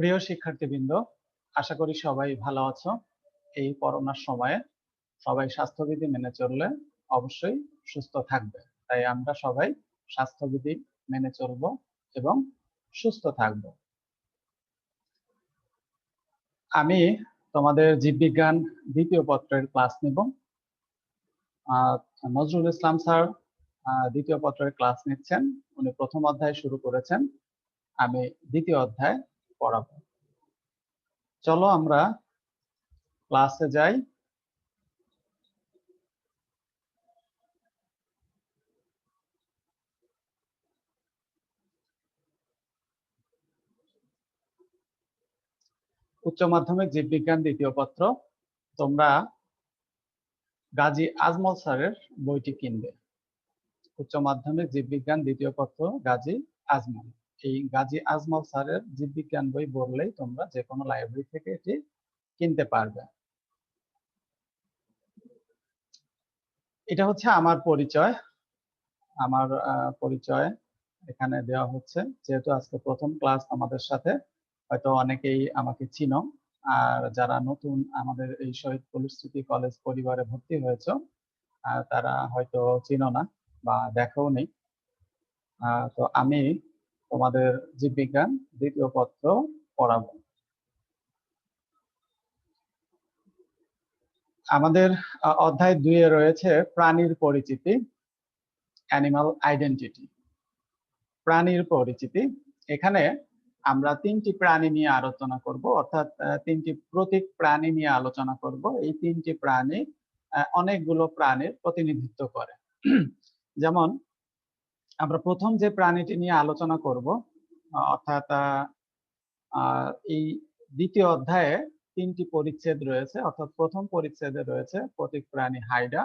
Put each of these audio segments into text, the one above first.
প্রিয় শিক্ষার্থীবৃন্দ, আশা করি সবাই ভালো আছো। এই করোনার সময়ে সবাই স্বাস্থ্যবিধি মেনে চললে অবশ্যই সুস্থ থাকবে। তাই আমরা সবাই স্বাস্থ্যবিধি মেনে চলবো এবং সুস্থ থাকব। আমি তোমাদের জীববিজ্ঞান দ্বিতীয় পত্রের ক্লাস নিব। নজরুল ইসলাম স্যার দ্বিতীয় পত্রের ক্লাস নিচ্ছেন। উনি প্রথম অধ্যায় শুরু করেছেন। আমি দ্বিতীয় অধ্যায় পড়াবো। চলো আমরা ক্লাসে যাই। উচ্চ মাধ্যমিক জীববিজ্ঞান দ্বিতীয় পত্র। তোমরা গাজী আজমল স্যারের বইটি কিনবে। উচ্চ মাধ্যমিক জীববিজ্ঞান দ্বিতীয় পত্র, গাজী আজমল। এই গাজী আজমল স্যারের জীববিজ্ঞান বই বললেই তোমরা যে কোনো লাইব্রেরি থেকে এটি কিনতে পারবে। এটা হচ্ছে আমার পরিচয়। আমার পরিচয় এখানে দেওয়া হচ্ছে। যেহেতু আজকে প্রথম ক্লাস আমাদের সাথে, হয়তো অনেকেই আমাকে চিনো। আর যারা নতুন আমাদের এই শহীদ পরিস্থিতি কলেজ পরিবারে ভর্তি হয়েছ তারা হয়তো চিনো না বা দেখাও নেই। তো আমি তোমাদের জীববিজ্ঞান দ্বিতীয় পত্র পড়াবো। আমাদের অধ্যায় দুইয়ে রয়েছে প্রাণীর পরিচিতি অ্যানিমাল আইডেন্টিটি প্রাণীর পরিচিতি। এখানে আমরা তিনটি প্রাণী নিয়ে আলোচনা করব, অর্থাৎ তিনটি প্রতীক প্রাণী নিয়ে আলোচনা করব। এই তিনটি প্রাণী অনেকগুলো প্রাণীর প্রতিনিধিত্ব করে। যেমন আমরা প্রথম যে প্রাণীটি নিয়ে আলোচনা করব অর্থাৎ এই দ্বিতীয় অধ্যায়ে তিনটি পরিচ্ছেদ রয়েছে, অর্থাৎ প্রথম পরিচ্ছেদে রয়েছে প্রতীক প্রাণী হাইডা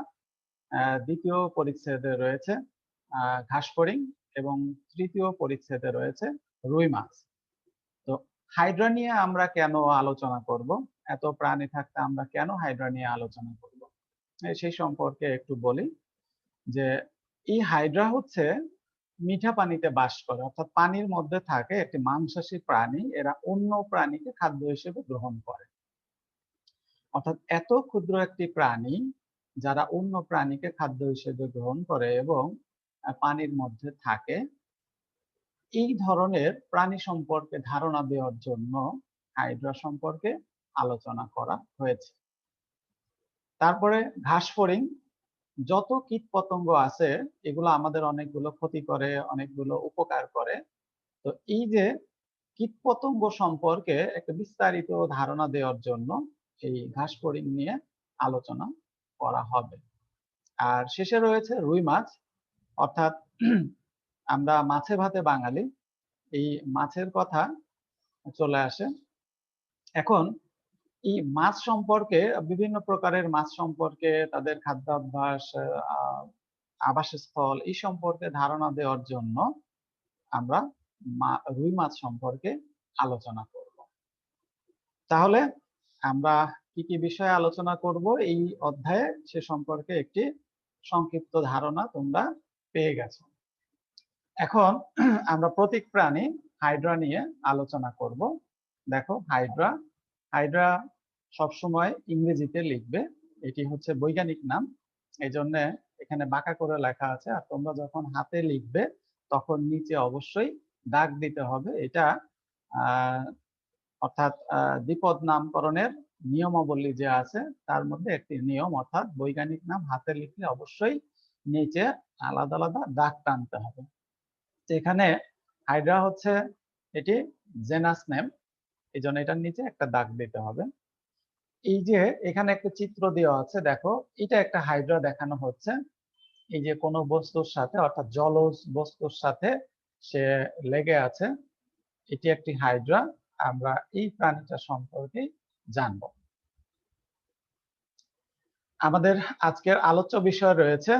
দ্বিতীয় পরিচ্ছেদে রয়েছে ঘাসফড়িং এবং তৃতীয় পরিচ্ছেদে রয়েছে রুই মাছ। তো হাইড্রা নিয়ে আমরা কেন আলোচনা করব? এত প্রাণী থাকতে আমরা কেন হাইড্রা নিয়ে আলোচনা করব? সেই সম্পর্কে একটু বলি যে এই হাইড্রা হচ্ছে মিঠা পানিতে বাস করে। অর্থাৎ পানির মধ্যে থাকে একটি মাংসাশী প্রাণী, এরা অন্য প্রাণীকে খাদ্য হিসেবে গ্রহণ করে। অর্থাৎ এত ক্ষুদ্র একটি প্রাণী যারা অন্য প্রাণীকে খাদ্য হিসেবে গ্রহণ করে এবং পানির মধ্যে থাকে, এই ধরনের প্রাণী সম্পর্কে ধারণা দেওয়ার জন্য হাইড্রা সম্পর্কে আলোচনা করা হয়েছে। তারপরে ঘাস ফড়িং যত কীট পতঙ্গ আছে, এগুলো আমাদের অনেকগুলো ক্ষতি করে, অনেকগুলো উপকার করে। তো এই যে কীট পতঙ্গ সম্পর্কে একটা বিস্তারিত ধারণা দেওয়ার জন্য এই ঘাস ফড়িং নিয়ে আলোচনা করা হবে। আর শেষে রয়েছে রুই মাছ। অর্থাৎ আমরা মাছে ভাতে বাঙালি, এই মাছের কথা চলে আসে। এখন মাছ সম্পর্কে, বিভিন্ন প্রকারের মাছ সম্পর্কে, তাদের খাদ্যাভ্যাস আবাসস্থল, এই সম্পর্কে ধারণা দেওয়ার জন্য আমরা রুই মাছ সম্পর্কে আলোচনা করব। তাহলে আমরা কি কি বিষয়ে আলোচনা করব? এই অধ্যায়ে সে সম্পর্কে একটি সংক্ষিপ্ত ধারণা তোমরা পেয়ে গেছো। এখন আমরা প্রতীক প্রাণী হাইড্রা নিয়ে আলোচনা করব। দেখো হাইড্রা হাইড্রা সবসময় ইংরেজিতে লিখবে। এটি হচ্ছে বৈজ্ঞানিক নাম। এই জন্য এখানে বাঁকা করে লেখা আছে। আর তোমরা যখন হাতে লিখবে, তখন নিচে অবশ্যই দাগ দিতে হবে। এটা অর্থাৎ দ্বিপদ নামকরণের নিয়মাবলী যে আছে, তার মধ্যে একটি নিয়ম, অর্থাৎ বৈজ্ঞানিক নাম হাতে লিখলে অবশ্যই নিচে আলাদা আলাদা দাগ টানতে হবে। এখানে হাইড্রা হচ্ছে এটি জেনাস নেম। এই জন্য এটার নিচে একটা দাগ দিতে হবে। এই যে এখানে একটা চিত্র দেওয়া আছে, দেখো, এটা একটা হাইড্রা দেখানো হচ্ছে। এই যে কোনো বস্তুর সাথে, অর্থাৎ জলজ বস্তুর সাথে সে লেগে আছে, এটি একটি হাইড্রা। আমরা এই প্রাণীটা সম্পর্কে জানব। আমাদের আজকের আলোচ্য বিষয় রয়েছে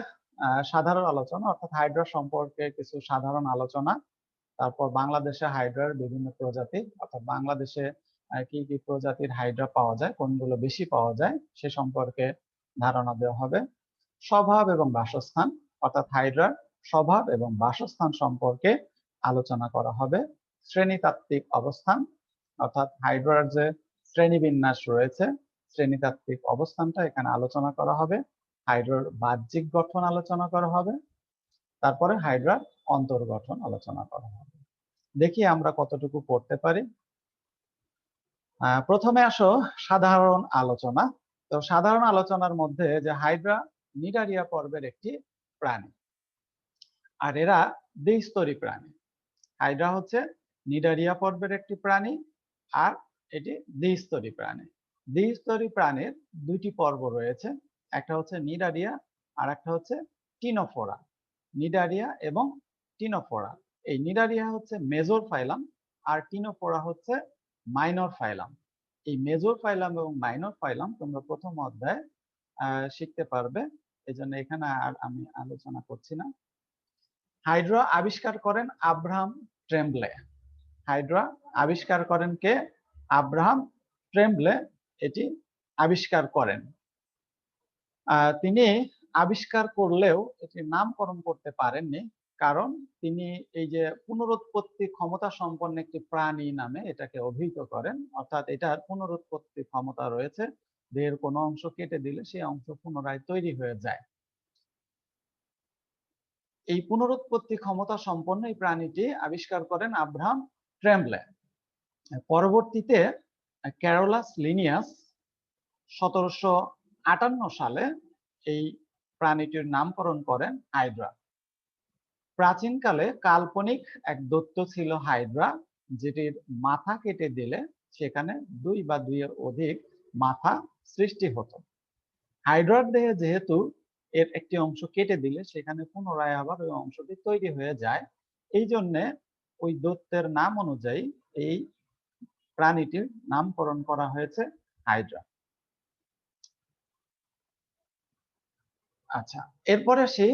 সাধারণ আলোচনা, অর্থাৎ হাইড্রা সম্পর্কে কিছু সাধারণ আলোচনা। তারপর বাংলাদেশে হাইড্রার বিভিন্ন প্রজাতি, অর্থাৎ বাংলাদেশে কি কি প্রজাতির হাইড্রা পাওয়া যায়, কোনগুলো বেশি পাওয়া যায়, সে সম্পর্কে ধারণা দেওয়া হবে। স্বভাব এবং বাসস্থান, অর্থাৎ হাইড্রার স্বভাব এবং বাসস্থান সম্পর্কে আলোচনা করা হবে। শ্রেণীতাত্ত্বিক অবস্থান, অর্থাৎ হাইড্রার যে শ্রেণীবিন্যাস রয়েছে, শ্রেণীতাত্ত্বিক অবস্থানটা এখানে আলোচনা করা হবে। হাইড্রার বাহ্যিক গঠন আলোচনা করা হবে। তারপরে হাইড্রার অন্তর্গঠন আলোচনা করা হবে। দেখি আমরা কতটুকু পড়তে পারি। প্রথমে আসো সাধারণ আলোচনা। তো সাধারণ আলোচনার মধ্যে যে হাইড্রা নিডারিয়া পর্বের একটি প্রাণী। আর এরা দ্বিস্তরী প্রাণী। হাইড্রা হচ্ছে নিডারিয়া পর্বের একটি প্রাণী আর এটি দ্বিস্তরী প্রাণী। দ্বিস্তরী প্রাণীর দুইটি পর্ব রয়েছে। একটা হচ্ছে নিডারিয়া আর একটা হচ্ছে টিনোফোরা। নিডারিয়া এবং টিনোফোরা। এই নিডারিয়া হচ্ছে মেজর ফাইলাম আর টিনোফোরা হচ্ছে মাইনর ফাইলাম এই মেজর ফাইলাম এবং মাইনর ফাইলাম তোমরা প্রথম অধ্যায়ে শিখতে পারবে। এই জন্য এখানে আর আমি আলোচনা করছি না। হাইড্রা আবিষ্কার করেন আব্রাহাম ট্রেম্বলে। হাইড্রা আবিষ্কার করেন কে? আব্রাহাম ট্রেম্বলে এটি আবিষ্কার করেন। তিনি আবিষ্কার করলেও এটি নামকরণ করতে পারেননি। কারণ তিনি এই যে পুনরুৎপত্তি ক্ষমতা সম্পন্ন একটি প্রাণী নামে এটাকে অভিহিত করেন, অর্থাৎ এটার পুনরুৎপত্তি ক্ষমতা রয়েছে, দেহের কোনো অংশ কেটে দিলে সেই অংশ পুনরায় তৈরি হয়ে যায়। এই পুনরুৎপত্তি ক্ষমতা সম্পন্ন এই প্রাণীটি আবিষ্কার করেন আব্রাহাম ট্রেম্বলে। পরবর্তীতে ক্যারোলাস লিনিয়াস সতেরোশো আটান্ন সালে এই প্রাণীটির নামকরণ করেন হাইড্রা। প্রাচীনকালে কাল্পনিক এক দত্ত ছিল হাইড্রা যেটির মাথা কেটে দিলে সেখানে দুই বা দুইয়ের অধিক মাথা সৃষ্টি হতো। হাইড্রার দেহে যেহেতু এর একটি অংশ কেটে দিলে সেখানে পুনরায় আবার ওই অংশটি তৈরি হয়ে যায়, এই জন্যে ওই দত্তের নাম অনুযায়ী এই প্রাণীটির নামকরণ করা হয়েছে হাইড্রা আচ্ছা এরপরে আসি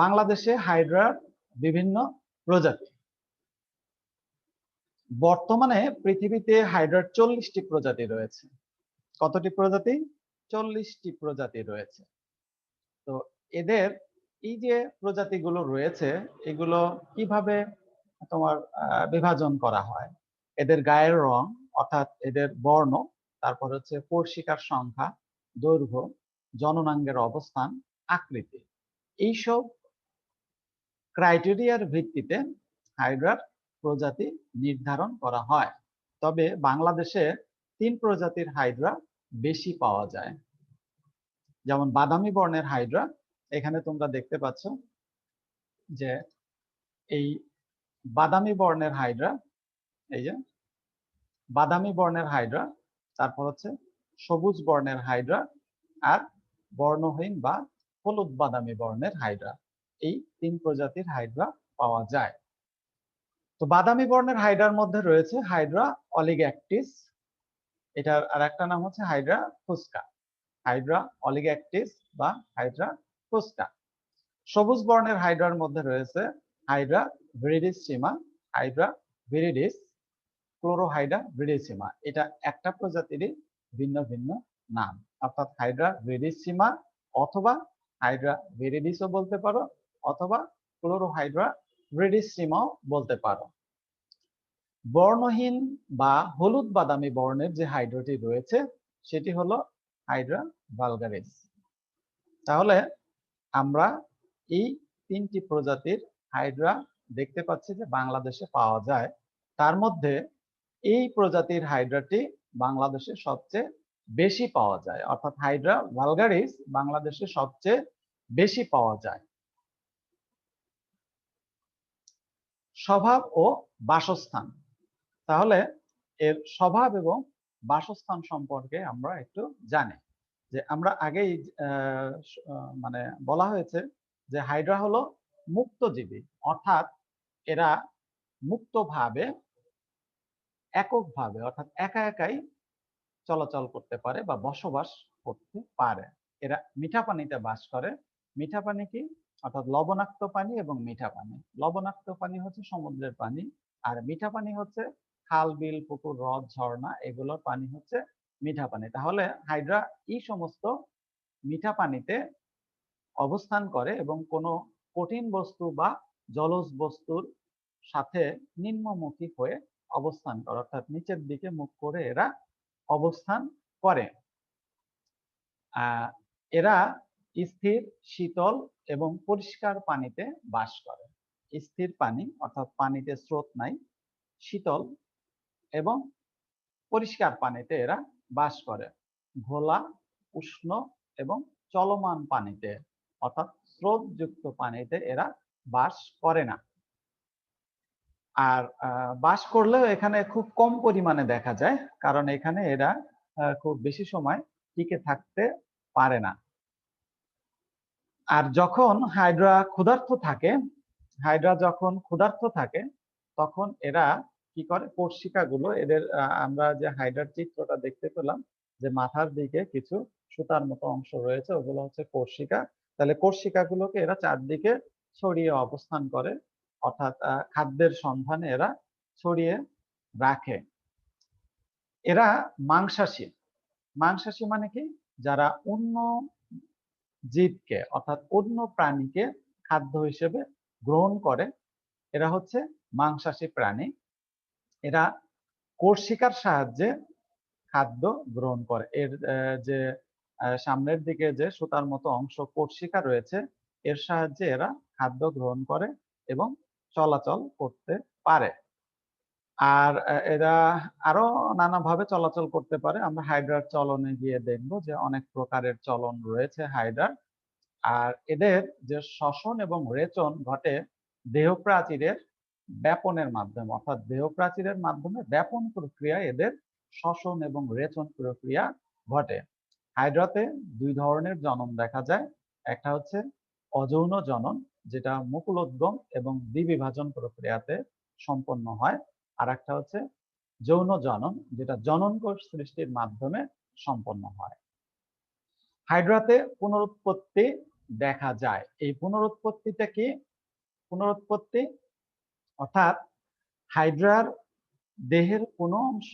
বাংলাদেশে হাইড্রার বিভিন্ন প্রজাতি। বর্তমানে পৃথিবীতে হাইড্রার চল্লিশটি প্রজাতি রয়েছে। কতটি প্রজাতি? চল্লিশটি প্রজাতি রয়েছে। তো এদের এই যে প্রজাতিগুলো রয়েছে, এগুলো কীভাবে তোমার বিভাজন করা হয়? এদের গায়ের রং, অর্থাৎ এদের বর্ণ, তারপর হচ্ছে পর্ষিকার সংখ্যা, দৈর্ঘ্য, জননাঙ্গের অবস্থান, আকৃতি। এইসব ক্রাইটেরিয়ার ভিত্তিতে হাইড্রার প্রজাতি নির্ধারণ করা হয়। তবে বাংলাদেশে তিন প্রজাতির হাইড্রা বেশি পাওয়া যায়। যেমন বাদামি বর্ণের হাইড্রা, এখানে তোমরা দেখতে পাচ্ছ যে এই বাদামি বর্ণের হাইড্রা, এই যে বাদামি বর্ণের হাইড্রা, তারপর হচ্ছে সবুজ বর্ণের হাইড্রা আর বর্ণহীন বা হলুদ বাদামি বর্ণের হাইড্রা। এই তিন প্রজাতির হাইড্রা পাওয়া যায়। তো বাদামি বর্ণের হাইড্রার মধ্যে রয়েছে হাইড্রা অলিগ্যাকটিস এটার আর একটা নাম হচ্ছে হাইড্রা ফুসকা। হাইড্রা অলিগ্যাকটিস বা হাইড্রা ফুসকা। সবুজ বর্ণের হাইড্রার মধ্যে রয়েছে হাইড্রা ভিরিডিসিমা হাইড্রা ভিরিডিস, ক্লোরোহাইড্রা ভিরিডিসিমা এটা একটা প্রজাতিরই ভিন্ন ভিন্ন নাম। অর্থাৎ হাইড্রা ভিরিডিসিমা অথবা হাইড্রা ভিরিডিসও বলতে পারো অথবা ক্লোরোহাইড্রা ভিরিডিসিমাও বলতে পারো। বর্ণহীন বা হলুদ বাদামি বর্ণের যে হাইড্রাটি রয়েছে, সেটি হলো হাইড্রা ভালগারিস। তাহলে আমরা এই তিনটি প্রজাতির হাইড্রা দেখতে পাচ্ছি যে বাংলাদেশে পাওয়া যায়। তার মধ্যে এই প্রজাতির হাইড্রাটি বাংলাদেশে সবচেয়ে বেশি পাওয়া যায়। অর্থাৎ হাইড্রা ভালগারিস বাংলাদেশে সবচেয়ে বেশি পাওয়া যায়। স্বভাব ও বাসস্থান। তাহলে এর স্বভাব এবং বাসস্থান সম্পর্কে আমরা একটু জানি। যে আমরা আগেই মানে বলা হয়েছে যে হাইড্রা হলো মুক্তজীবী, অর্থাৎ এরা মুক্তভাবে, এককভাবে, অর্থাৎ একা একাই চলাচল করতে পারে বা বসবাস করতে পারে। এরা মিঠা পানিতে বাস করে। মিঠা পানি কি? অর্থাৎ লবণাক্ত পানি এবং মিঠা পানি। লবণাক্ত পানি হচ্ছে সমুদ্রের পানি, আর মিঠা পানি হচ্ছে খাল, বিল, পুকুর, হ্রদ, ঝর্ণা, এগুলোর পানি হচ্ছে মিঠা পানি। তাহলে হাইড্রা এই সমস্ত মিঠা পানিতে অবস্থান করে এবং কোনো কঠিন বস্তু বা জলজ বস্তুর সাথে নিম্নমুখী হয়ে অবস্থান করে, অর্থাৎ নিচের দিকে মুখ করে এরা অবস্থান করে। এরা স্থির, শীতল এবং পরিষ্কার পানিতে বাস করে। স্থির পানি অর্থাৎ পানিতে স্রোত নাই, শীতল এবং পরিষ্কার পানিতে এরা বাস করে। ঘোলা, উষ্ণ এবং চলমান পানিতে অর্থাৎ স্রোতযুক্ত পানিতে এরা বাস করে না। আর বাস করলেও এখানে খুব কম পরিমাণে দেখা যায়, কারণ এখানে এরা খুব বেশি সময় টিকে থাকতে পারে না। আর যখন হাইড্রা ক্ষুধার্ত থাকে, হাইড্রা যখন ক্ষুধার্ত থাকে, তখন এরা কি করে? কোর্সিকা গুলো এদের আমরা যে হাইড্রার চিত্রটা দেখতে পেলাম, যে মাথার দিকে কিছু সুতার মতো অংশ রয়েছে, ওগুলো হচ্ছে কোর্সিকা তাহলে কোর্সিকা গুলোকে এরা চারদিকে ছড়িয়ে অবস্থান করে, অর্থাৎ খাদ্যের সন্ধানে এরা ছড়িয়ে রাখে। এরা মাংসাশী। মাংসাশী মানে কি? যারা অন্য জীবকে, অর্থাৎ অন্য প্রাণীকে খাদ্য হিসেবে গ্রহণ করে, এরা হচ্ছে মাংসাশী প্রাণী। এরা কোর্সিকার সাহায্যে খাদ্য গ্রহণ করে। এর যে সামনের দিকে যে সুতার মতো অংশ কোর্সিকা রয়েছে, এর সাহায্যে এরা খাদ্য গ্রহণ করে এবং চলাচল করতে পারে। আর এরা আরও নানাভাবে চলাচল করতে পারে। আমরা হাইড্রার চলনে গিয়ে দেখব যে অনেক প্রকারের চলন রয়েছে হাইড্রার আর এদের যে শ্বসন এবং রেচন ঘটে দেহ প্রাচীরের ব্যাপনের মাধ্যমে, অর্থাৎ দেহ প্রাচীরের মাধ্যমে ব্যাপন প্রক্রিয়া এদের শ্বসন এবং রেচন প্রক্রিয়া ঘটে। হাইড্রাতে দুই ধরনের জনন দেখা যায়। একটা হচ্ছে অযৌন জনন, যেটা মুকুলোদ্গম এবং দ্বিবিভাজন প্রক্রিয়াতে সম্পন্ন হয়। আর একটা হচ্ছে যৌন জনন, যেটা জনন কোষ সৃষ্টির মাধ্যমে সম্পন্ন হয়। হাইড্রাতে পুনরুৎপত্তি দেখা যায়। এই পুনরুৎপত্তিটা কি? পুনরুৎপত্তি অর্থাৎ হাইড্রার দেহের কোনো অংশ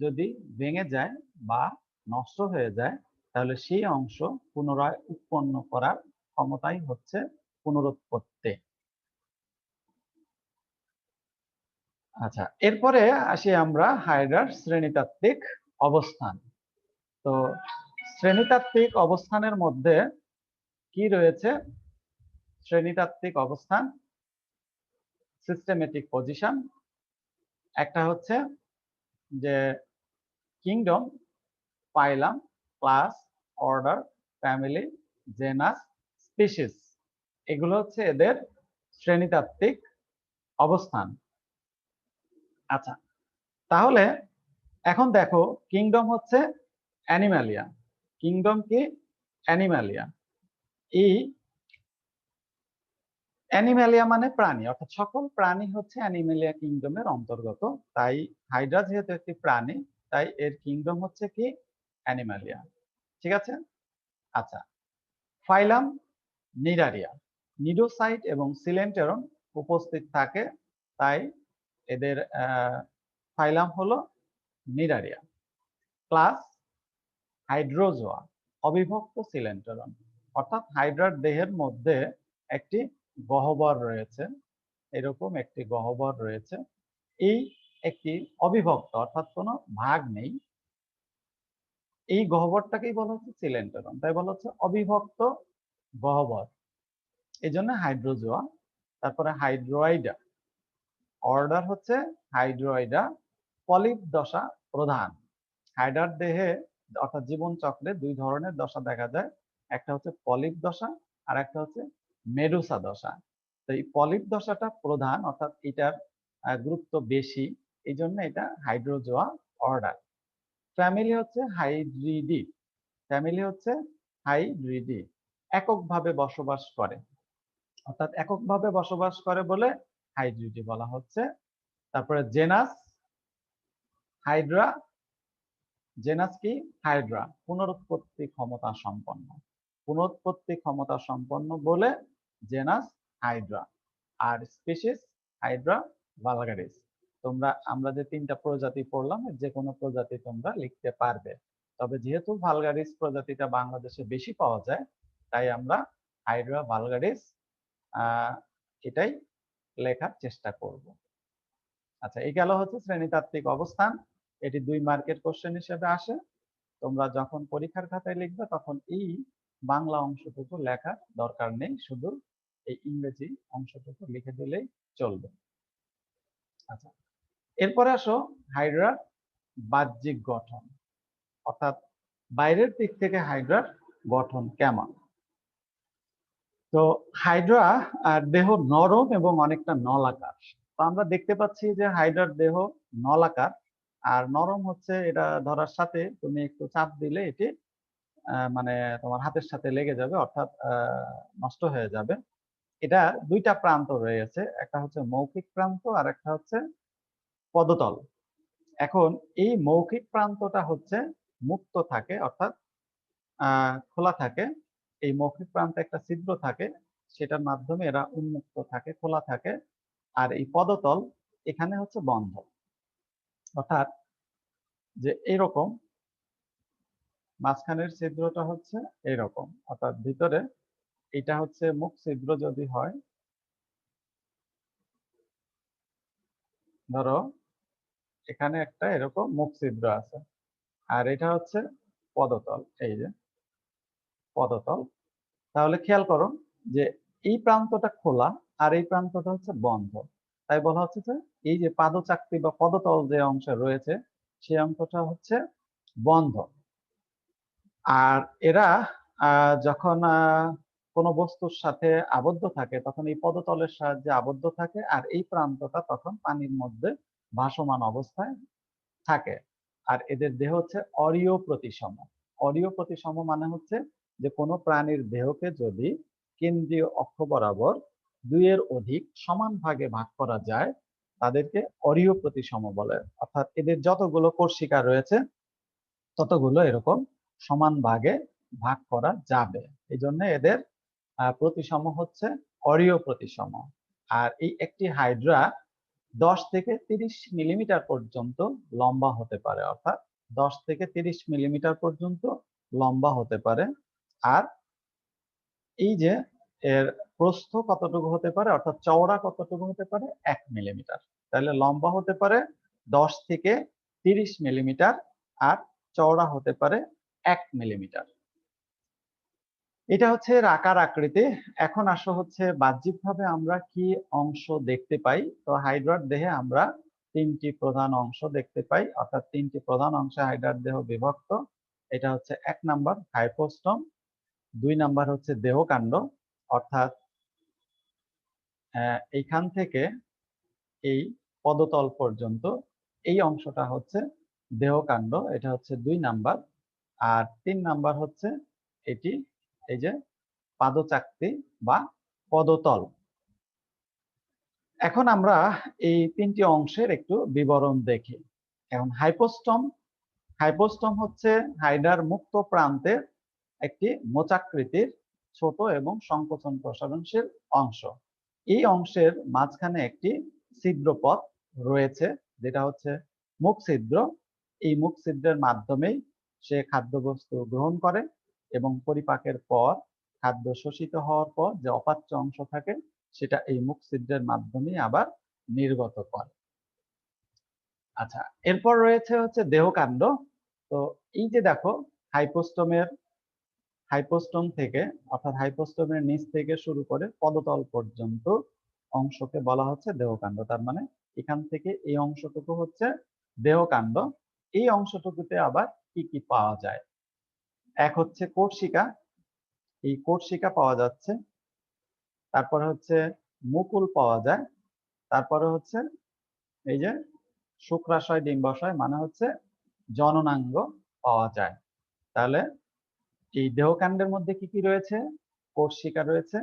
যদি ভেঙে যায় বা নষ্ট হয়ে যায়, তাহলে সেই অংশ পুনরায় উৎপন্ন করার ক্ষমতাই হচ্ছে পুনরুৎপত্তি। আচ্ছা এরপরে আসি আমরা হাইড্রার শ্রেণীতাত্ত্বিক অবস্থান। তো শ্রেণীতাত্ত্বিক অবস্থানের মধ্যে কি রয়েছে? শ্রেণীতাত্ত্বিক অবস্থান সিস্টেমেটিক পজিশন একটা হচ্ছে যে kingdom phylum class order family genus species এগুলো হচ্ছে এদের শ্রেণীতাত্ত্বিক অবস্থান। আচ্ছা তাহলে এখন দেখো কিংডম হচ্ছে অ্যানিমালিয়া কিংডম কি? অ্যানিমালিয়া এই অ্যানিমালিয়া মানে প্রাণী, অর্থাৎ সকল প্রাণী হচ্ছে অ্যানিমালিয়া কিংডমের অন্তর্গত। তাই হাইড্রা যেহেতু একটি প্রাণী, তাই এর কিংডম হচ্ছে কি? অ্যানিমালিয়া ঠিক আছে? আচ্ছা ফাইলাম নিডারিয়া নিডোসাইট এবং সিলেন্টেরন উপস্থিত থাকে, তাই এদের ফাইলাম হলো নিরারিয়া প্লাস হাইড্রোজোয়া অবিভক্ত সিলেন্টেরন। অর্থাৎ হাইড্রার দেহের মধ্যে একটি গহ্বর রয়েছে, এরকম একটি গহ্বর রয়েছে। এই একটি অবিভক্ত, অর্থাৎ কোনো ভাগ নেই। এই গহ্বরটাকেই বলা হচ্ছে সিলেন্টেরন, তাই বলা হচ্ছে অবিভক্ত গহ্বর। এই জন্য হাইড্রোজোয়া তারপরে হাইড্রোয়াইডা অর্ডার হচ্ছে হাইড্রোয়াইডা পলিপ দশা প্রধান। হাইডার দেহে অর্থাৎ জীবন চক্রে দুই ধরনের দশা দেখা যায়, একটা হচ্ছে পলিপ দশা আর একটা হচ্ছে মেডুসা দশা তো এই পলিপ দশাটা প্রধান, অর্থাৎ এটার গুরুত্ব বেশি এই জন্য এটা হাইড্রোজোয়া অর্ডার ফ্যামিলি হচ্ছে হাইড্রিডি ফ্যামিলি হচ্ছে হাইড্রিডি এককভাবে বসবাস করে। অর্থাৎ এককভাবে বসবাস করে বলে হাইড্রিডি বলা হচ্ছে। তারপরে জেনাস, হাইড্রা, জেনাস কি? হাইড্রা, পুনরুৎপত্তি ক্ষমতা সম্পন্ন। পুনরুৎপত্তি ক্ষমতা সম্পন্ন বলে জেনাস, হাইড্রা। আর স্পিসিস, হাইড্রা ভালগারিস তোমরা, আমরা যে তিনটা প্রজাতি পড়লাম যে কোনো প্রজাতি তোমরা লিখতে পারবে। তবে যেহেতু ভালগারিস প্রজাতিটা বাংলাদেশে বেশি পাওয়া যায়, তাই আমরা হাইড্রা ভালগারিস এটাই লেখার চেষ্টা করব। আচ্ছা এই গেল হচ্ছে শ্রেণীতাত্ত্বিক অবস্থান। এটি দুই মার্কের কোশ্চেন হিসেবে আসে। তোমরা যখন পরীক্ষার খাতায় লিখবে, তখন এই বাংলা অংশটুকু লেখার দরকার নেই। শুধু এই ইংরেজি অংশটুকু লিখে দিলেই চলবে। আচ্ছা এরপরে আসো হাইড্রার বাহ্যিক গঠন। অর্থাৎ বাইরের দিক থেকে হাইড্রার গঠন কেমন? তো হাইড্রা আর দেহ নরম এবং অনেকটা নলাকার। তো আমরা দেখতে পাচ্ছি যে হাইড্রার দেহ নলাকার, আর নরম হচ্ছে এটা ধরার সাথে তুমি একটু চাপ দিলে এটি মানে তোমার হাতের সাথে লেগে যাবে, অর্থাৎ নষ্ট হয়ে যাবে। এটা দুইটা প্রান্ত রয়েছে, একটা হচ্ছে মৌখিক প্রান্ত আর একটা হচ্ছে পদতল। এখন এই মৌখিক প্রান্তটা হচ্ছে মুক্ত থাকে, অর্থাৎ খোলা থাকে। এই মৌখিক প্রান্তে একটা ছিদ্র থাকে, সেটার মাধ্যমে এরা উন্মুক্ত থাকে, খোলা থাকে। আর এই পদতল এখানে হচ্ছে বন্ধ অর্থাৎ যে এইরকম মাঝখানের ছিদ্রটা হচ্ছে এইরকম অর্থাৎ ভিতরে এটা হচ্ছে মুখ ছিদ্র যদি হয়, ধরো এখানে একটা এরকম মুখ ছিদ্র আছে। আর এটা হচ্ছে পদতল, এই যে। পদতল। তাহলে খেয়াল করো যে এই প্রান্তটা খোলা আর এই প্রান্তটা হচ্ছে বন্ধ। তাই বলা হচ্ছে যে এই যে পাদচাকতি বা পদতল যে অংশ রয়েছে সেই অংশটা হচ্ছে বন্ধ। আর এরা যখন কোনো বস্তুর সাথে আবদ্ধ থাকে, তখন এই পদতলের সাহায্যে আবদ্ধ থাকে আর এই প্রান্তটা তখন পানির মধ্যে ভাসমান অবস্থায় থাকে। আর এদের দেহ হচ্ছে অরীয় প্রতিসম। অরীয় প্রতিসম মানে হচ্ছে যে কোনো প্রাণীর দেহকে যদি কেন্দ্রীয় অক্ষ বরাবর দুইয়ের অধিক সমান ভাগে ভাগ করা যায়, তাদেরকে অরীয় প্রতিসম বলে। অর্থাৎ এদের যতগুলো কোর্শিকা রয়েছে, ততগুলো এরকম সমান ভাগে ভাগ করা যাবে। এই জন্য এদের প্রতিসম হচ্ছে অরীয় প্রতিসম। আর এই একটি হাইড্রা দশ থেকে তিরিশ মিলিমিটার পর্যন্ত লম্বা হতে পারে। অর্থাৎ দশ থেকে তিরিশ মিলিমিটার পর্যন্ত লম্বা হতে পারে। আর এই যে এর প্রস্থ কতটুকু হতে পারে, অর্থাৎ চওড়া কতটুকু হতে পারে? এক মিলিমিটার তাহলে লম্বা হতে পারে দশ থেকে তিরিশ মিলিমিটার আর চওড়া হতে পারে এক মিলিমিটার এটা হচ্ছে আকার আকৃতি। এখন আসো হচ্ছে বাহ্যিকভাবে আমরা কি অংশ দেখতে পাই? তো হাইড্রার দেহে আমরা তিনটি প্রধান অংশ দেখতে পাই, অর্থাৎ তিনটি প্রধান অংশে হাইড্রার দেহ বিভক্ত। এটা হচ্ছে এক নাম্বার হাইপোস্টম দুই নাম্বার হচ্ছে দেহকাণ্ড, অর্থাৎ এইখান থেকে এই পদতল পর্যন্ত এই অংশটা হচ্ছে দেহকাণ্ড, এটা হচ্ছে দুই নাম্বার। আর তিন নাম্বার হচ্ছে এটি এই যে পাদচাকতি বা পদতল। এখন আমরা এই তিনটি অংশের একটু বিবরণ দেখি। এখন হাইপোস্টম হাইপোস্টম হচ্ছে হাইডার মুক্ত প্রান্তের একটি মোচাকৃতির ছোট এবং সংকোচন প্রসারণশীল অংশ। এই অংশের মাঝখানে একটি ছিদ্রপথ রয়েছে, যেটা হচ্ছে মুখ ছিদ্র। এই মুখ ছিদ্রের মাধ্যমেই সে খাদ্যবস্তু গ্রহণ করে এবং পরিপাকের পর, খাদ্য শোষিত হওয়ার পর যে অপাচ্য অংশ থাকে, সেটা এই মুখ ছিদ্রের মাধ্যমেই আবার নির্গত করে। আচ্ছা এরপর রয়েছে হচ্ছে দেহকাণ্ড। তো এই যে দেখো হাইপোস্টমের হাইপোস্টম থেকে, অর্থাৎ হাইপোস্টমের নিচ থেকে শুরু করে পদতল পর্যন্ত অংশকে বলা হচ্ছে দেহকাণ্ড। তার মানে এখান থেকে এই অংশটুকু হচ্ছে দেহকাণ্ড। এই অংশটুকুতে আবার কি কি পাওয়া যায়? এক হচ্ছে কোর্শিকা এই কোর্শিকা পাওয়া যাচ্ছে। তারপরে হচ্ছে মুকুল পাওয়া যায়। তারপরে হচ্ছে এই যে শুক্রাশয়, ডিম্বাশয় মানে হচ্ছে জননাঙ্গ পাওয়া যায়। তাহলে এই দেহকাণ্ডের মধ্যে কি কি রয়েছে? কোর্শিকা রয়েছে,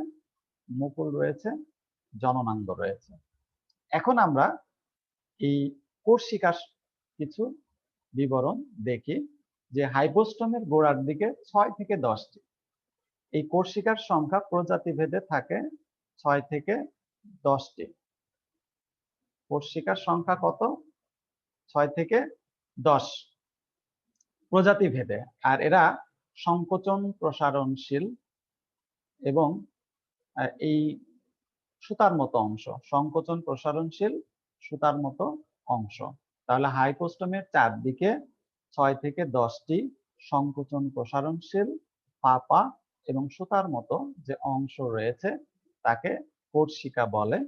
মুকুল রয়েছে, জননাঙ্গ রয়েছে। এখন আমরা এই কোর্শিকার কিছু বিবরণ দেখি যে হাইপোস্টমের গোড়ার দিকে ছয় থেকে দশটি। এই কোর্শিকার সংখ্যা প্রজাতি ভেদে থাকে ছয় থেকে দশটি। কোর্শিকার সংখ্যা কত? ছয় থেকে দশ। প্রজাতি ভেদে আর এরা সংকোচন প্রসারণশীল এবং এই সুতার মতো অংশ, সংকোচন প্রসারণশীল সুতার মতো অংশ। তাহলে হাইপোস্টমের চারদিকে ছয় থেকে দশটি সংকোচন প্রসারণশীল পাপা এবং সুতার মতো যে অংশ রয়েছে তাকে কোর্সিকা বলে।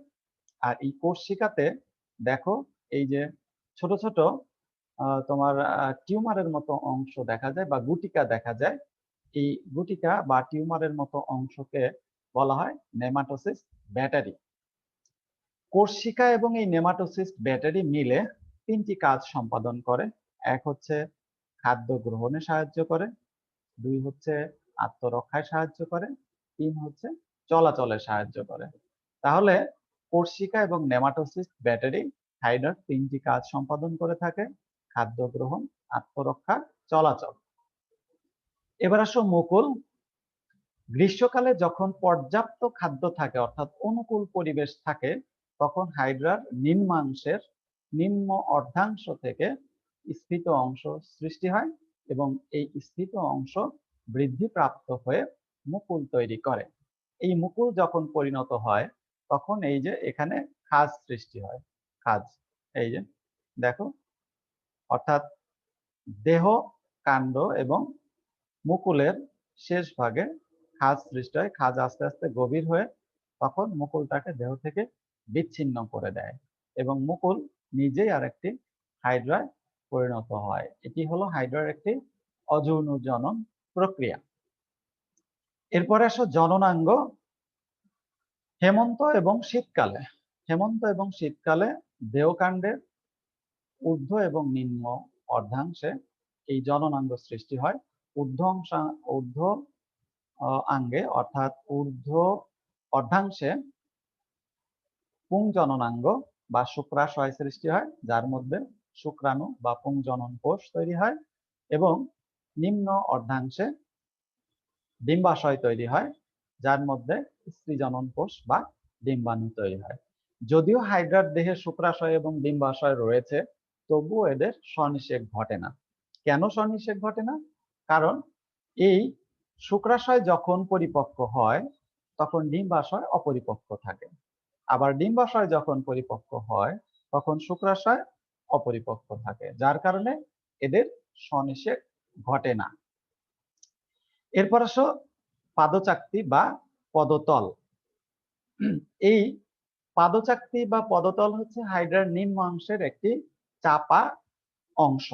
আর এই কোর্সিকাতে দেখো এই যে ছোট ছোট তোমার টিউমারের মতো অংশ দেখা যায় বা গুটিকা দেখা যায়। এই গুটিকা বা টিউমারের মতো অংশকে বলা হয় নেমাটোসিস ব্যাটারি। কোর্সিকা এবং এই নেমাটোসিস ব্যাটারি মিলে তিনটি কাজ সম্পাদন করে। এক হচ্ছে খাদ্য গ্রহণে সাহায্য করে, দুই হচ্ছে আত্মরক্ষায় সাহায্য করে, তিন হচ্ছে চলাচলে সাহায্য করে। তাহলে কোর্সিকা এবং নেমাটোসিস ব্যাটারি, থাইরয়েড তিনটি কাজ সম্পাদন করে থাকে। খাদ্য গ্রহণ আত্মরক্ষা চলাচল। এবার আসো মুকুল। গ্রীষ্মকালে যখন পর্যাপ্ত খাদ্য থাকে, অর্থাৎ অনুকূল পরিবেশ থাকে, তখন হাইড্রার নিম্নাংশের নিম্ন অর্ধাংশ থেকে স্ফীত অংশ সৃষ্টি হয় এবং এই স্ফীত অংশ বৃদ্ধি প্রাপ্ত হয়ে মুকুল তৈরি করে। এই মুকুল যখন পরিণত হয়, তখন এই যে এখানে খাজ সৃষ্টি হয়। খাজ, এই যে, দেখো অর্থাৎ দেহ, কাণ্ড এবং মুকুলের শেষ ভাগে খাজ সৃষ্টি হয়। খাজ আস্তে আস্তে গভীর হয়ে তখন মুকুলটাকে দেহ থেকে বিচ্ছিন্ন করে দেয় এবং মুকুল নিজেই আরেকটি হাইড্রায় পরিণত হয়। এটি হলো হাইড্রার একটি অযৌন জনন প্রক্রিয়া। এরপরে আসো জননাঙ্গ হেমন্ত এবং শীতকালে। হেমন্ত এবং শীতকালে দেহকাণ্ডের ঊর্ধ্ব এবং নিম্ন অর্ধাংশে এই জননাঙ্গ সৃষ্টি হয়। ঊর্ধ্ব ঊর্ধ্ব আঙ্গে অর্থাৎ ঊর্ধ্ব অর্ধাংশে পুংজননাঙ্গ বা শুক্রাশয় সৃষ্টি হয়, যার মধ্যে শুক্রাণু বা পুংজনন কোষ তৈরি হয় এবং নিম্ন অর্ধাংশে ডিম্বাশয় তৈরি হয়, যার মধ্যে স্ত্রীজনন কোষ বা ডিম্বাণু তৈরি হয়। যদিও হাইড্রার দেহে শুক্রাশয় এবং ডিম্বাশয় রয়েছে তবুও এদের স্বনিষেক ঘটে না। কেন স্বনিষেক ঘটে না? কারণ এই শুক্রাশয় যখন পরিপক্ক হয়, তখন ডিম্বাশয় অপরিপক্ক থাকে। আবার ডিম্বাশয় যখন পরিপক্ক হয়, তখন শুক্রাশয় অপরিপক্ক থাকে, যার কারণে এদের স্বনিষেক ঘটে না। এরপর আসো পাদচাকতি বা পদতল। এই পাদচাকতি বা পদতল হচ্ছে হাইড্রার নিম্নাংশের একটি চাপা অংশ।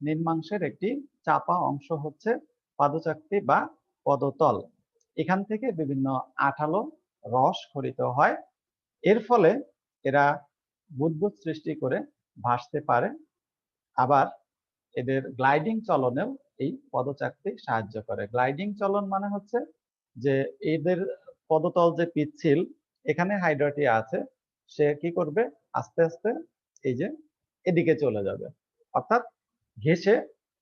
নিম্নাংশের একটি চাপা অংশ হচ্ছে পাদচাকতি বা পদতল। এখান থেকে বিভিন্ন আঠালো রস খরিত হয়। এর ফলে এরা বুদ্বুদ সৃষ্টি করে ভাসতে পারে। আবার এদের গ্লাইডিং চলনেও এই পদচাকতি সাহায্য করে। গ্লাইডিং চলন মানে হচ্ছে যে এদের পদতল যে পিচ্ছিল, এখানে হাইড্রাটি আছে, সে কি করবে? আস্তে আস্তে এই যে এদিকে চলে যাবে। অর্থাৎ ঘেসে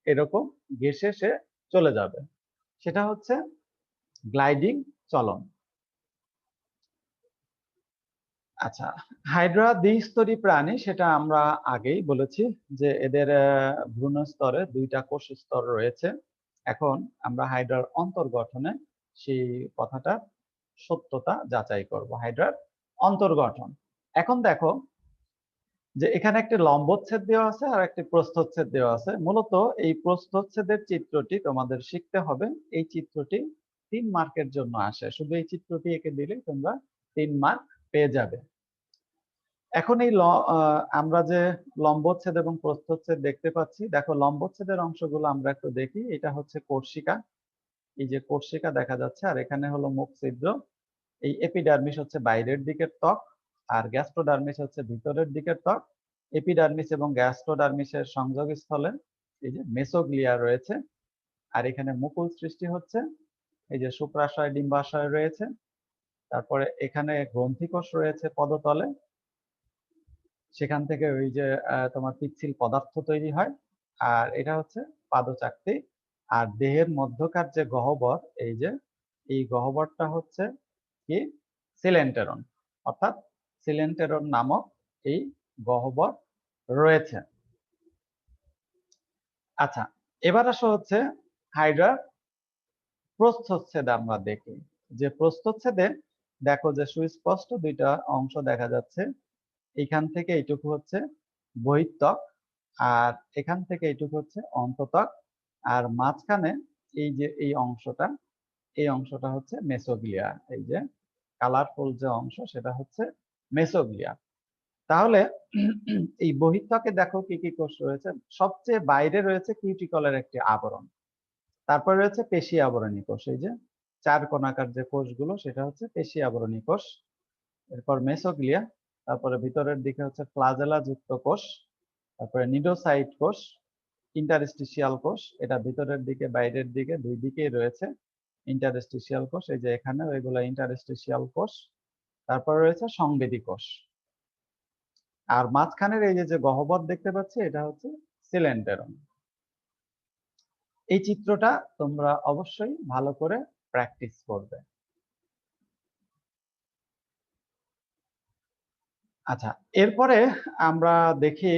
এরকম ঘেসে সে চলে যাবে। সেটা হচ্ছে গ্লাইডিং চলন। আচ্ছা হাইড্রা দ্বিস্তরী প্রাণী, সেটা আমরা আগেই বলেছি যে এদের ভ্রূণ স্তরে দুইটা কোষ স্তর রয়েছে। এখন আমরা হাইড্রার অন্তর্গঠনে সেই কথাটা সত্যতা যাচাই করব। হাইড্রার অন্তর্গঠন এখন দেখো যে এখানে একটি লম্বচ্ছেদ দেওয়া আছে আর একটি প্রস্থচ্ছেদ দেওয়া আছে। মূলত এই প্রস্থচ্ছেদের চিত্রটি তোমাদের শিখতে হবে। এই চিত্রটি তিন মার্কের জন্য আসে। শুধু এই চিত্রটি এঁকে দিলে তোমরা তিন মার্ক পেয়ে যাবে। এখন এই আমরা যে লম্বচ্ছেদ এবং প্রস্থচ্ছেদ দেখতে পাচ্ছি, দেখো লম্বচ্ছেদের অংশগুলো আমরা একটু দেখি। এটা হচ্ছে কোর্শিকা। এই যে কোর্শিকা দেখা যাচ্ছে। আর এখানে হলো মুখ ছিদ্র। এই এপিডার্মিস হচ্ছে বাইরের দিকের ত্বক। আর গ্যাস্ট্রোডার্মিস হচ্ছে ভিতরের দিকের ত্বক এপিডার্মিস এবং গ্যাস্ট্রোডার্মিসের সংযোগ স্থলে এই যে মেসোগ্লিয়া রয়েছে, আর এখানে মুকুল সৃষ্টি হচ্ছে, এই যে শুক্রাশয়, ডিম্বাশয় রয়েছে, তারপরে এখানে গ্রন্থিকোষ রয়েছে পদতলে, সেখান থেকে ওই যে তোমার পিচ্ছিল পদার্থ তৈরি হয়, আর এটা হচ্ছে পাদচাকতি, আর দেহের মধ্যকার যে গহ্বর, এই যে, এই গহ্বরটা হচ্ছে কি? সিলেন্টেরন, অর্থাৎ সিলেন্টেরন নামক এই গহ্বর রয়েছে। আচ্ছা এবার আসা হচ্ছে হাইড্রা প্রস্থচ্ছেদ আমরা দেখি। যে প্রস্থচ্ছেদে দেখো যে সুস্পষ্ট দুইটা অংশ দেখা যাচ্ছে। এখান থেকে এইটুকু হচ্ছে বহিত্বক আর এখান থেকে এইটুকু হচ্ছে অন্ততক। আর মাঝখানে এই যে এই অংশটা এই অংশটা হচ্ছে মেসোগ্লিয়া। এই যে কালারফুল যে অংশ সেটা হচ্ছে মেসোগ্লিয়া তাহলে এই বহিত্বকে দেখো কি কি কোষ রয়েছে। সবচেয়ে বাইরে রয়েছে কিউটিকলের একটি আবরণ। তারপরে রয়েছে পেশি আবরণী কোষ। এই যে চার কোণাকার যে কোষগুলো, সেটা হচ্ছে পেশি আবরণী কোষ, এরপর মেসোগ্লিয়া তারপরে ভিতরের দিকে হচ্ছে ফ্লাজেলা যুক্ত কোষ, তারপরে নিডোসাইট কোষ, ইন্টারস্টিশিয়াল কোষ, এটা ভিতরের দিকে, বাইরের দিকে, দুই দিকেই রয়েছে ইন্টারস্টিশিয়াল কোষ। এই যে এখানেও এগুলো ইন্টারস্টিশিয়াল কোষ। তারপরে রয়েছে সংবেদী কোষ। আর মাঝখানের এই যে গহ্বর দেখতে পাচ্ছি, এটা হচ্ছে সিলেন্ডেরন। এই চিত্রটা তোমরা অবশ্যই ভালো করে প্র্যাকটিস করবে। আচ্ছা এরপরে আমরা দেখি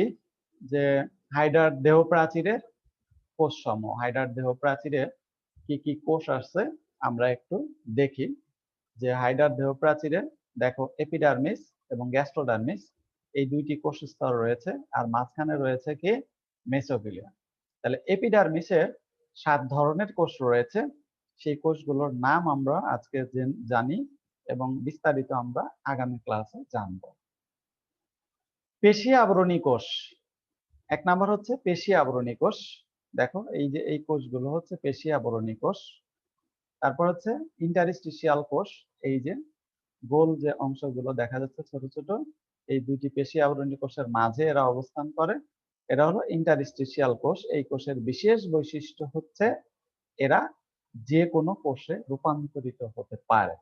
যে হাইডার দেহ প্রাচীরের কোষ সমূহ হাইডার দেহ প্রাচীরে কি কি কোষ আসছে, আমরা একটু দেখি যে হাইডার দেহ প্রাচীরে দেখো এপিডার্মিস এবং গ্যাস্ট্রোডার্মিস এই দুইটি কোষ স্তর রয়েছে। আর মাঝখানে রয়েছে কি? মেসোফিলিয়া তাহলে এপিডার্মিসে সাত ধরনের কোষ রয়েছে। সেই কোষগুলোর নাম আমরা আজকে জানি এবং বিস্তারিত আমরা আগামী ক্লাসে জানব। পেশি আবরণী কোষ। এক নাম্বার হচ্ছে পেশি আবরণী কোষ। দেখো, এই যে এই কোষগুলো হচ্ছে পেশি আবরণী কোষ। তারপর হচ্ছে ইন্টারিস্টিশিয়াল কোষ। এই যে গোল যে অংশগুলো দেখা যাচ্ছে ছোট ছোট, এই দুইটি পেশি আবরণী কোষের মাঝে এরা অবস্থান করে। এরা হলো ইন্টারিস্টিশিয়াল কোষ। এই কোষের বিশেষ বৈশিষ্ট্য হচ্ছে এরা যে কোনো কোষে রূপান্তরিত হতে পারে।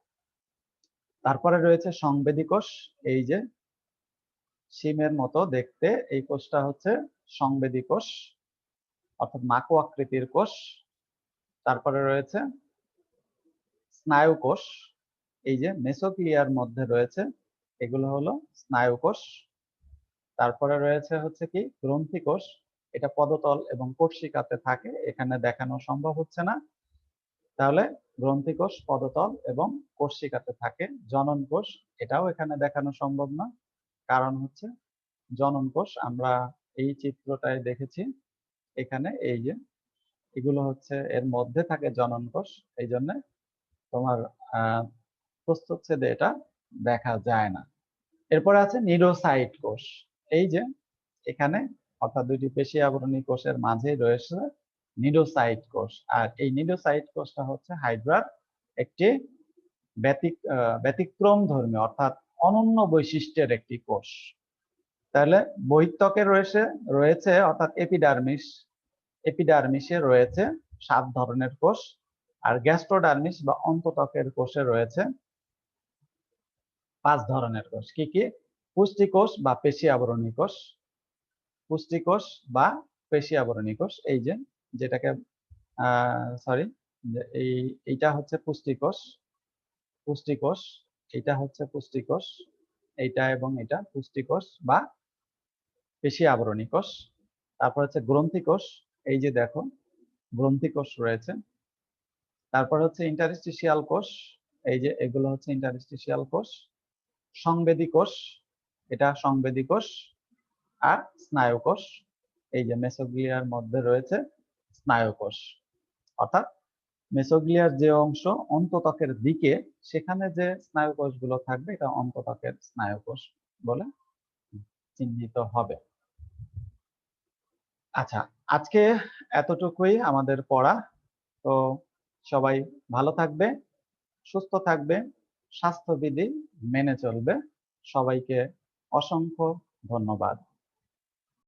তারপরে রয়েছে সংবেদী কোষ। এই যে সিমের মতো দেখতে, এই কোষটা হচ্ছে সংবেদী কোষ, অর্থাৎ মাকু আকৃতির কোষ। তারপরে রয়েছে স্নায়ু কোষ। এই যে মেসোক্লিয়ার মধ্যে রয়েছে, এগুলো হলো স্নায়ুকোষ। তারপরে রয়েছে হচ্ছে কি গ্রন্থি কোষ এটা পদতল এবং কোষিকাতে থাকে, এখানে দেখানো সম্ভব হচ্ছে না। তাহলে গ্রন্থি কোষ পদতল এবং কোষিকাতে থাকে। জনন কোষ, এটাও এখানে দেখানো সম্ভব না। কারণ হচ্ছে জনন কোষ, আমরা এই চিত্রটায় দেখেছি। এখানে এই যে এগুলো হচ্ছে, এর মধ্যে থাকে জনন কোষ। এই জন্য তোমার প্রস্তুচ্ছেদে এটা দেখা যায় না। এরপরে আছে নিডোসাইট কোষ। এই যে, এখানে অর্থাৎ দুইটি পেশি আবরণী কোষের মাঝে রয়েছে নিডোসাইট কোষ। আর এই নিডোসাইট কোষটা হচ্ছে হাইড্রার একটি ব্যতিক ব্যতিক্রম ধর্মী অর্থাৎ অনন্য বৈশিষ্ট্যের একটি কোষ। তাহলে বহিত্বকে রয়েছে রয়েছে অর্থাৎ এপিডার্মিস। এপিডার্মিসে রয়েছে সাত ধরনের কোষ। আর গ্যাস্ট্রোডার্মিস বা অন্ততকের কোষে রয়েছে পাঁচ ধরনের কোষ। কি কি? পুষ্টিকোষ বা পেশি আবরণী কোষ। পুষ্টিকোষ বা পেশি আবরণী কোষ। এই যে, যেটাকে সরি এই, এইটা হচ্ছে পুষ্টিকোষ পুষ্টিকোষ এটা হচ্ছে পুষ্টিকোষ এইটা এবং এটা পুষ্টিকোষ বা পেশি আবরণী কোষ। তারপর হচ্ছে গ্রন্থি কোষ। এই যে দেখো, গ্রন্থি কোষ রয়েছে। তারপর হচ্ছে ইন্টারস্টিশিয়াল কোষ। এই যে, এগুলো হচ্ছে ইন্টারস্টিশিয়াল কোষ। সংবেদী কোষ এটা সংবেদী কোষ আর স্নায়ু কোষ এই যে মেসোগ্লিয়ার মধ্যে রয়েছে স্নায়ু কোষ অর্থাৎ মেসোগ্লিয়ার যে অংশ অন্ততকের দিকে, সেখানে যে স্নায়ু কোষগুলো থাকবে, এটা অন্ততকের স্নায়ু কোষ বলে চিহ্নিত হবে। আচ্ছা আজকে এতটুকুই আমাদের পড়া। তো সবাই ভালো থাকবে, সুস্থ থাকবে। স্বাস্থ্যবিধি মেনে চলবে। সবাইকে অসংখ্য ধন্যবাদ।